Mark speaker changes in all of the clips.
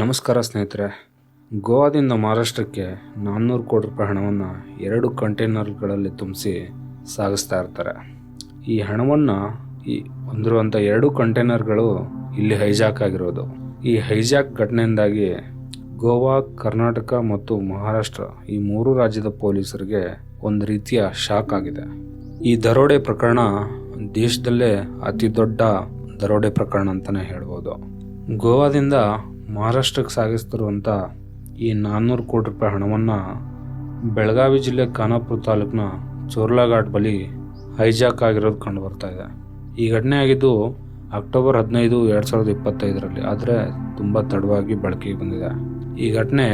Speaker 1: ನಮಸ್ಕಾರ ಸ್ನೇಹಿತರೆ. ಗೋವಾದಿಂದ ಮಹಾರಾಷ್ಟ್ರಕ್ಕೆ ನಾನ್ನೂರು ಕೋಟಿ ರೂಪಾಯಿ ಹಣವನ್ನು ಎರಡು ಕಂಟೈನರ್ಗಳಲ್ಲಿ ತುಂಬಿಸಿ ಸಾಗಿಸ್ತಾ ಇರ್ತಾರೆ. ಈ ಹಣವನ್ನು ಈ ಹೊಂದಿರುವಂಥ ಎರಡು ಕಂಟೈನರ್ಗಳು ಇಲ್ಲಿ ಹೈಜಾಕ್ ಆಗಿರೋದು. ಈ ಹೈಜಾಕ್ ಘಟನೆಯಿಂದಾಗಿ ಗೋವಾ, ಕರ್ನಾಟಕ ಮತ್ತು ಮಹಾರಾಷ್ಟ್ರ ಈ ಮೂರು ರಾಜ್ಯದ ಪೊಲೀಸರಿಗೆ ಒಂದು ರೀತಿಯ ಶಾಕ್ ಆಗಿದೆ. ಈ ದರೋಡೆ ಪ್ರಕರಣ ದೇಶದಲ್ಲೇ ಅತಿ ದೊಡ್ಡ ದರೋಡೆ ಪ್ರಕರಣ ಅಂತಲೇ ಹೇಳ್ಬೋದು. ಗೋವಾದಿಂದ ಮಹಾರಾಷ್ಟ್ರಕ್ಕೆ ಸಾಗಿಸ್ತಿರುವಂಥ ಈ ನಾನ್ನೂರು ಕೋಟಿ ರೂಪಾಯಿ ಹಣವನ್ನು ಬೆಳಗಾವಿ ಜಿಲ್ಲೆ ಖಾನಾಪುರ ತಾಲೂಕಿನ ಚೋರ್ಲಾಘಾಟ್ ಬಳಿ ಹೈಜಾಕ್ ಆಗಿರೋದು ಕಂಡು ಬರ್ತಾ ಇದೆ. ಈ ಘಟನೆ ಆಗಿದ್ದು ಅಕ್ಟೋಬರ್ ಹದಿನೈದು ಎರಡು ಸಾವಿರದ ಇಪ್ಪತ್ತೈದರಲ್ಲಿ, ಆದರೆ ತುಂಬ ತಡವಾಗಿ ಬೆಳಕಿಗೆ ಬಂದಿದೆ. ಈ ಘಟನೆ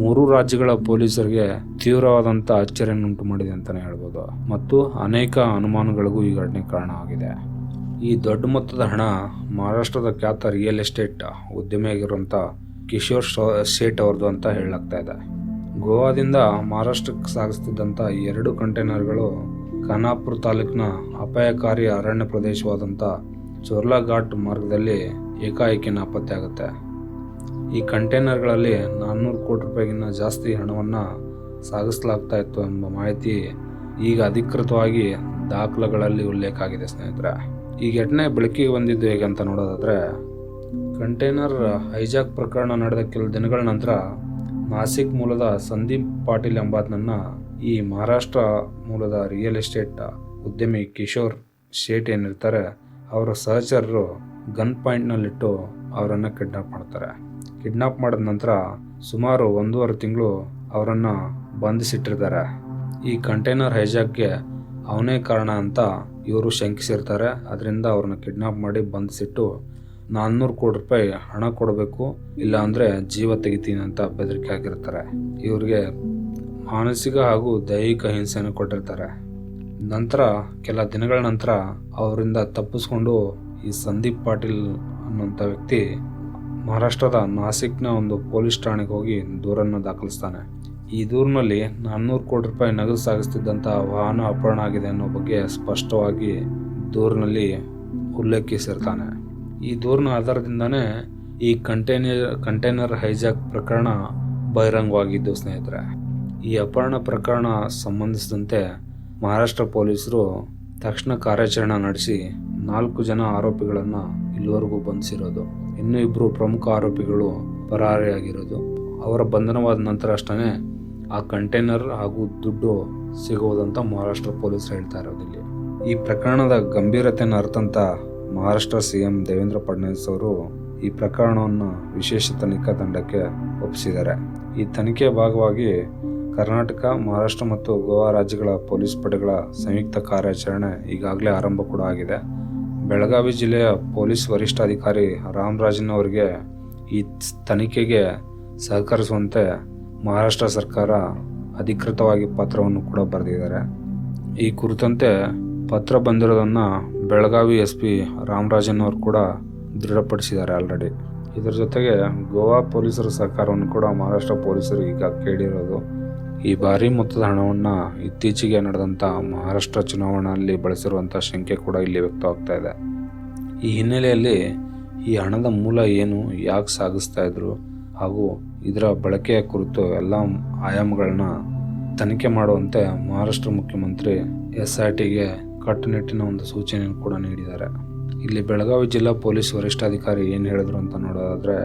Speaker 1: ಮೂರು ರಾಜ್ಯಗಳ ಪೊಲೀಸರಿಗೆ ತೀವ್ರವಾದಂಥ ಅಚ್ಚರಿಯನ್ನುಂಟು ಮಾಡಿದೆ ಅಂತಲೇ ಹೇಳ್ಬೋದು. ಮತ್ತು ಅನೇಕ ಅನುಮಾನಗಳಿಗೂ ಈ ಘಟನೆ ಕಾರಣವಾಗಿದೆ ಈ ದೊಡ್ಡ ಮೊತ್ತದ ಹಣ ಮಹಾರಾಷ್ಟ್ರದ ಖ್ಯಾತ ರಿಯಲ್ ಎಸ್ಟೇಟ್ ಉದ್ಯಮಿಯಾಗಿರುವಂಥ ಕಿಶೋರ್ ಶೇಟ್ ಅವ್ರದ್ದು ಅಂತ ಹೇಳಲಾಗ್ತಾ ಇದೆ. ಗೋವಾದಿಂದ ಮಹಾರಾಷ್ಟ್ರಕ್ಕೆ ಸಾಗಿಸ್ತಿದ್ದಂಥ ಎರಡು ಕಂಟೈನರ್ಗಳು ಖಾನಾಪುರ ತಾಲೂಕಿನ ಅಪಾಯಕಾರಿ ಅರಣ್ಯ ಪ್ರದೇಶವಾದಂಥ ಚೋರ್ಲಾ ಘಾಟ್ ಮಾರ್ಗದಲ್ಲಿ ಏಕಾಏಕಿ ನಾಪತ್ತೆ ಆಗುತ್ತೆ. ಈ ಕಂಟೈನರ್ಗಳಲ್ಲಿ ನಾನ್ನೂರು ಕೋಟಿ ರೂಪಾಯಿಗಿಂತ ಜಾಸ್ತಿ ಹಣವನ್ನು ಸಾಗಿಸಲಾಗ್ತಾ ಇತ್ತು ಎಂಬ ಮಾಹಿತಿ ಈಗ ಅಧಿಕೃತವಾಗಿ ದಾಖಲೆಗಳಲ್ಲಿ ಉಲ್ಲೇಖ ಆಗಿದೆ ಸ್ನೇಹಿತರೆ. ಈ ಘಟನೆ ಬೆಳಕಿಗೆ ಬಂದಿದ್ದು ಹೇಗೆ ಅಂತ ನೋಡೋದಾದ್ರೆ, ಕಂಟೈನರ್ ಹೈಜಾಕ್ ಪ್ರಕರಣ ನಡೆದ ಕೆಲ ದಿನಗಳ ನಂತರ ನಾಸಿಕ್ ಮೂಲದ ಸಂದೀಪ್ ಪಾಟೀಲ್ ಎಂಬಾತನನ್ನ ಈ ಮಹಾರಾಷ್ಟ್ರ ಮೂಲದ ರಿಯಲ್ ಎಸ್ಟೇಟ್ ಉದ್ಯಮಿ ಕಿಶೋರ್ ಶೇಟ್ ಏನಿರ್ತಾರೆ, ಅವರ ಸಹಚರರು ಗನ್ ಪಾಯಿಂಟ್ನಲ್ಲಿಟ್ಟು ಅವರನ್ನು ಕಿಡ್ನಾಪ್ ಮಾಡ್ತಾರೆ. ಕಿಡ್ನಾಪ್ ಮಾಡಿದ ನಂತರ ಸುಮಾರು ಒಂದೂವರೆ ತಿಂಗಳು ಅವರನ್ನು ಬಂಧಿಸಿಟ್ಟಿರ್ತಾರೆ. ಈ ಕಂಟೈನರ್ ಹೈಜಾಕ್ಗೆ ಅವನೇ ಕಾರಣ ಅಂತ ಇವರು ಶಂಕಿಸಿರ್ತಾರೆ. ಅದರಿಂದ ಅವ್ರನ್ನ ಕಿಡ್ನಾಪ್ ಮಾಡಿ ಬಂಧಿಸಿಟ್ಟು ನಾನ್ನೂರು ಕೋಟಿ ರೂಪಾಯಿ ಹಣ ಕೊಡಬೇಕು ಇಲ್ಲ ಅಂದರೆ ಜೀವ ತೆಗಿತೀನಿ ಅಂತ ಬೆದರಿಕೆ ಹಾಕಿರ್ತಾರೆ. ಇವ್ರಿಗೆ ಮಾನಸಿಕ ಹಾಗೂ ದೈಹಿಕ ಹಿಂಸೆಯನ್ನು ಕೊಟ್ಟಿರ್ತಾರೆ. ನಂತರ, ಕೆಲ ದಿನಗಳ ನಂತರ ಅವರಿಂದ ತಪ್ಪಿಸ್ಕೊಂಡು ಈ ಸಂದೀಪ್ ಪಾಟೀಲ್ ಅನ್ನೋಂಥ ವ್ಯಕ್ತಿ ಮಹಾರಾಷ್ಟ್ರದ ನಾಸಿಕ್ನ ಒಂದು ಪೊಲೀಸ್ ಠಾಣೆಗೆ ಹೋಗಿ ದೂರನ್ನು ದಾಖಲಿಸ್ತಾನೆ. ಈ ದೂರಿನಲ್ಲಿ ನಾನ್ನೂರು ಕೋಟಿ ರೂಪಾಯಿ ನಗದು ಸಾಗಿಸ್ತಿದ್ದಂಥ ವಾಹನ ಅಪಹರಣ ಆಗಿದೆ ಅನ್ನೋ ಬಗ್ಗೆ ಸ್ಪಷ್ಟವಾಗಿ ದೂರಿನಲ್ಲಿ ಉಲ್ಲೇಖಿಸಿರ್ತಾನೆ. ಈ ದೂರಿನ ಆಧಾರದಿಂದನೇ ಈ ಕಂಟೈನರ್ ಕಂಟೈನರ್ ಹೈಜಾಕ್ ಪ್ರಕರಣ ಬಹಿರಂಗವಾಗಿದ್ದು ಸ್ನೇಹಿತರೆ. ಈ ಅಪಹರಣ ಪ್ರಕರಣ ಸಂಬಂಧಿಸಿದಂತೆ ಮಹಾರಾಷ್ಟ್ರ ಪೊಲೀಸರು ತಕ್ಷಣ ಕಾರ್ಯಾಚರಣೆ ನಡೆಸಿ ನಾಲ್ಕು ಜನ ಆರೋಪಿಗಳನ್ನು ಇಲ್ಲಿವರೆಗೂ ಬಂಧಿಸಿರೋದು. ಇನ್ನೂ ಇಬ್ಬರು ಪ್ರಮುಖ ಆರೋಪಿಗಳು ಪರಾರಿಯಾಗಿರೋದು. ಅವರ ಬಂಧನವಾದ ನಂತರ ಅಷ್ಟೇ ಆ ಕಂಟೈನರ್ ಹಾಗೂ ದುಡ್ಡು ಸಿಗೋದಂತ ಮಹಾರಾಷ್ಟ್ರ ಪೊಲೀಸರು ಹೇಳ್ತಾ ಇರೋದು ಇಲ್ಲಿ ಈ ಪ್ರಕರಣದ ಗಂಭೀರತೆಯನ್ನು ಅರ್ಥಂತ ಮಹಾರಾಷ್ಟ್ರ ಸಿಎಂ ದೇವೇಂದ್ರ ಫಡ್ನವೀಸ್ ಅವರು ಈ ಪ್ರಕರಣವನ್ನು ವಿಶೇಷ ತನಿಖಾ ತಂಡಕ್ಕೆ ಒಪ್ಪಿಸಿದ್ದಾರೆ. ಈ ತನಿಖೆಯ ಭಾಗವಾಗಿ ಕರ್ನಾಟಕ, ಮಹಾರಾಷ್ಟ್ರ ಮತ್ತು ಗೋವಾ ರಾಜ್ಯಗಳ ಪೊಲೀಸ್ ಪಡೆಗಳ ಸಂಯುಕ್ತ ಕಾರ್ಯಾಚರಣೆ ಈಗಾಗಲೇ ಆರಂಭ ಕೂಡ ಆಗಿದೆ. ಬೆಳಗಾವಿ ಜಿಲ್ಲೆಯ ಪೊಲೀಸ್ ವರಿಷ್ಠಾಧಿಕಾರಿ ರಾಮರಾಜನ್ ಅವರಿಗೆ ಈ ತನಿಖೆಗೆ ಸಹಕರಿಸುವಂತೆ ಮಹಾರಾಷ್ಟ್ರ ಸರ್ಕಾರ ಅಧಿಕೃತವಾಗಿ ಪತ್ರವನ್ನು ಕೂಡ ಬರೆದಿದ್ದಾರೆ. ಈ ಕುರಿತಂತೆ ಪತ್ರ ಬಂದಿರೋದನ್ನು ಬೆಳಗಾವಿ ಎಸ್ ಪಿ ರಾಮರಾಜನ್ ಅವರು ಕೂಡ ದೃಢಪಡಿಸಿದ್ದಾರೆ ಆಲ್ರೆಡಿ ಇದರ ಜೊತೆಗೆ ಗೋವಾ ಪೊಲೀಸರ ಸಹಕಾರವನ್ನು ಕೂಡ ಮಹಾರಾಷ್ಟ್ರ ಪೊಲೀಸರು ಈಗ ಕೇಳಿರೋದು. ಈ ಭಾರಿ ಮೊತ್ತದ ಹಣವನ್ನು ಇತ್ತೀಚೆಗೆ ನಡೆದಂಥ ಮಹಾರಾಷ್ಟ್ರ ಚುನಾವಣೆಯಲ್ಲಿ ಬಳಸಿರುವಂಥ ಶಂಕೆ ಕೂಡ ಇಲ್ಲಿ ವ್ಯಕ್ತವಾಗ್ತಾ ಇದೆ. ಈ ಹಿನ್ನೆಲೆಯಲ್ಲಿ ಈ ಹಣದ ಮೂಲ ಏನು, ಯಾಕೆ ಸಾಗಿಸ್ತಾ ಇದ್ರು ಹಾಗೂ ಇದರ ಬಳಕೆಯ ಕುರಿತು ಎಲ್ಲ ಆಯಾಮಗಳನ್ನ ತನಿಖೆ ಮಾಡುವಂತೆ ಮಹಾರಾಷ್ಟ್ರ ಮುಖ್ಯಮಂತ್ರಿ ಎಸ್ ಆರ್ ಟಿಗೆ ಕಟ್ಟುನಿಟ್ಟಿನ ಒಂದು ಸೂಚನೆಯನ್ನು ಕೂಡ ನೀಡಿದ್ದಾರೆ. ಇಲ್ಲಿ ಬೆಳಗಾವಿ ಜಿಲ್ಲಾ ಪೊಲೀಸ್ ವರಿಷ್ಠಾಧಿಕಾರಿ ಏನು ಹೇಳಿದ್ರು ಅಂತ ನೋಡೋದಾದರೆ,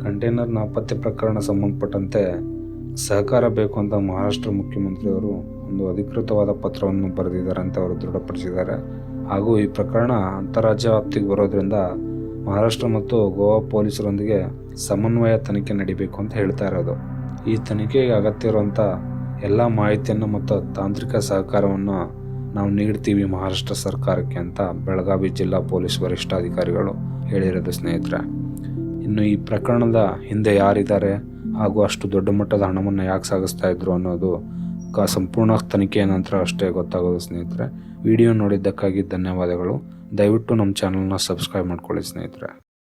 Speaker 1: ಕಂಟೈನರ್ ನಾಪತ್ತೆ ಪ್ರಕರಣ ಸಂಬಂಧಪಟ್ಟಂತೆ ಸಹಕಾರ ಬೇಕು ಅಂತ ಮಹಾರಾಷ್ಟ್ರ ಮುಖ್ಯಮಂತ್ರಿಯವರು ಒಂದು ಅಧಿಕೃತವಾದ ಪತ್ರವನ್ನು ಬರೆದಿದ್ದಾರೆ ಅಂತ ಅವರು ದೃಢಪಡಿಸಿದ್ದಾರೆ. ಹಾಗೂ ಈ ಪ್ರಕರಣ ಅಂತಾರಾಜ್ಯ ವ್ಯಾಪ್ತಿಗೆ ಬರೋದ್ರಿಂದ ಮಹಾರಾಷ್ಟ್ರ ಮತ್ತು ಗೋವಾ ಪೊಲೀಸರೊಂದಿಗೆ ಸಮನ್ವಯ ತನಿಖೆ ನಡೀಬೇಕು ಅಂತ ಹೇಳ್ತಾ ಇರೋದು. ಈ ತನಿಖೆಗೆ ಅಗತ್ಯ ಇರುವಂಥ ಎಲ್ಲ ಮಾಹಿತಿಯನ್ನು ಮತ್ತು ತಾಂತ್ರಿಕ ಸಹಕಾರವನ್ನು ನಾವು ನೀಡ್ತೀವಿ ಮಹಾರಾಷ್ಟ್ರ ಸರ್ಕಾರಕ್ಕೆ ಅಂತ ಬೆಳಗಾವಿ ಜಿಲ್ಲಾ ಪೊಲೀಸ್ ವರಿಷ್ಠಾಧಿಕಾರಿಗಳು ಹೇಳಿರೋದು ಸ್ನೇಹಿತರೆ. ಇನ್ನು ಈ ಪ್ರಕರಣದ ಹಿಂದೆ ಯಾರಿದ್ದಾರೆ ಹಾಗೂ ಅಷ್ಟು ದೊಡ್ಡ ಮಟ್ಟದ ಹಣವನ್ನು ಯಾಕೆ ಸಾಗಿಸ್ತಾ ಇದ್ರು ಅನ್ನೋದು ಕ ಸಂಪೂರ್ಣ ತನಿಖೆಯ ನಂತರ ಅಷ್ಟೇ ಗೊತ್ತಾಗೋದು ಸ್ನೇಹಿತರೆ. ವಿಡಿಯೋ ನೋಡಿದ್ದಕ್ಕಾಗಿ ಧನ್ಯವಾದಗಳು. ದಯವಿಟ್ಟು ನಮ್ಮ ಚಾನಲ್ನ ಸಬ್ಸ್ಕ್ರೈಬ್ ಮಾಡ್ಕೊಳ್ಳಿ ಸ್ನೇಹಿತರೆ.